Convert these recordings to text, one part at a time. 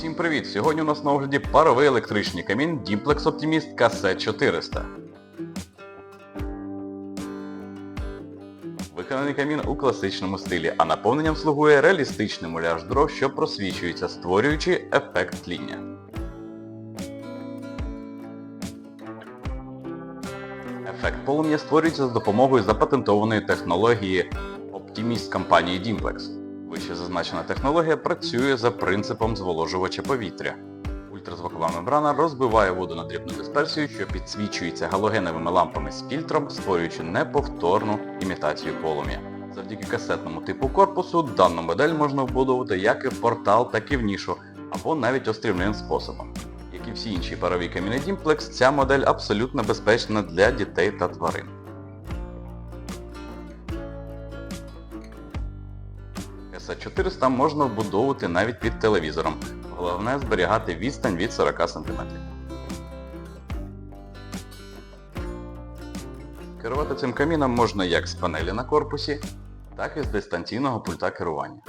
Усім привіт! Сьогодні у нас на огляді паровий електричний камін Dimplex Optimist KC400. Виконаний камін у класичному стилі, а наповненням слугує реалістичний муляж дров, що просвічується, створюючи ефект тління. Ефект полум'я створюється за допомогою запатентованої технології Optimist компанії Dimplex. Вище зазначена технологія працює за принципом зволожувача повітря. Ультразвукова мембрана розбиває воду на дрібну дисперсію, що підсвічується галогеновими лампами з фільтром, створюючи неповторну імітацію полум'я. Завдяки касетному типу корпусу дану модель можна вбудовувати як і в портал, так і в нішу, або навіть острівним способом. Як і всі інші парові каміни Dimplex, ця модель абсолютно безпечна для дітей та тварин. КС-400 можна вбудовувати навіть під телевізором. Головне зберігати відстань від 40 см. Керувати цим каміном можна як з панелі на корпусі, так і з дистанційного пульта керування.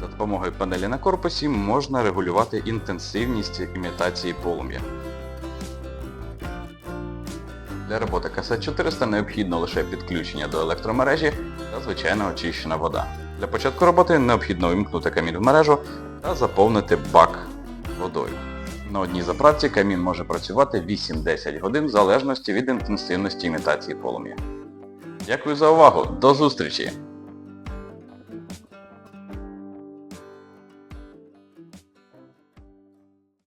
За допомогою панелі на корпусі можна регулювати інтенсивність імітації полум'я. Для роботи КС-400 необхідно лише підключення до електромережі та звичайна очищена вода. Для початку роботи необхідно вимкнути камін в мережу та заповнити бак водою. На одній заправці камін може працювати 8-10 годин в залежності від інтенсивності імітації полум'я. Дякую за увагу, до зустрічі!